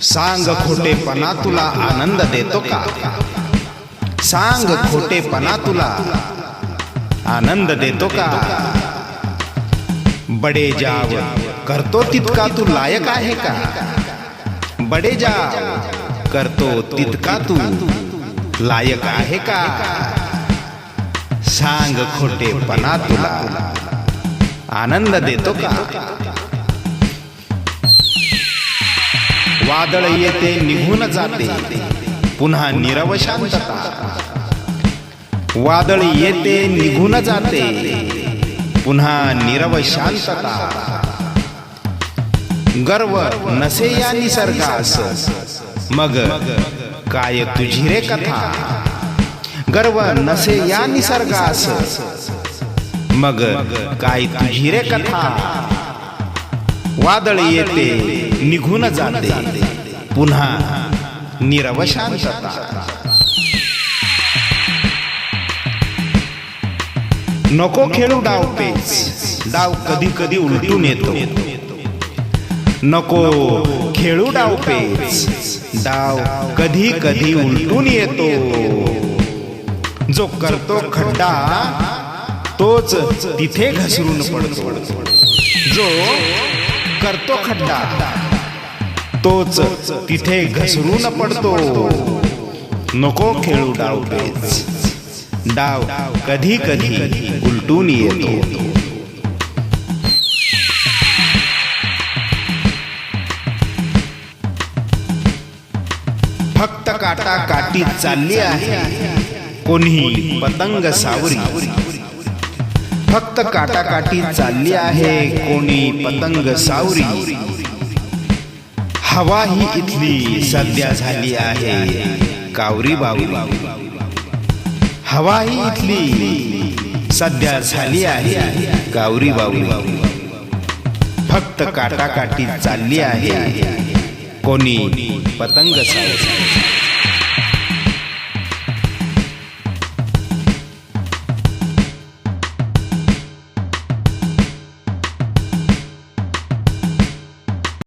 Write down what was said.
सांग खोटेपणा तुला आनंद देतो का? सांग खोटेपणा तुला आनंद देतो का? बडे जाव करतो तितका तू लायक आहे का? बडे जाव करतो तितका तू लायक आहे का? सांग खोटेपणा तुला आनंद देतो का? वादळ येते निघून जाते. पुन्हा निरवशांतता. वादळ येते निघून जाते. पुन्हा निरवशांतता. गर्व नसे या निसर्गास. मग काय तुझी रे कथा? गर्व नसे या निसर्गास. मग काय तुझी रे कथा? वादळ येते निघून जाते. पुन्हा निरवशांतता नको खेळू डाव पेच. डाव कधी कधी उलटून येतो. नको खेळू डाव पेच. डाव कधी कधी उलटून येतो. जो करतो खड्डा तोच तिथे घसरून पडतो. जो करतो खड्डा. तोच तिथे घसरून पडतो. नको खेळू डाव डाव कधी कधी उलटून येतो. फक्त काटा काटी चालली आहे. कोणी पतंग सावरी फक्त काटाकाटी चालली आहे कोणी पतंग सावरी. हवा ही इथली सध्या झाली आहे कावरी बावरी. हवा ही इथली सध्या झाली आहे गावरी बावरी. फक्त काटाकाटी चालली आहे कोणी पतंग सावरी.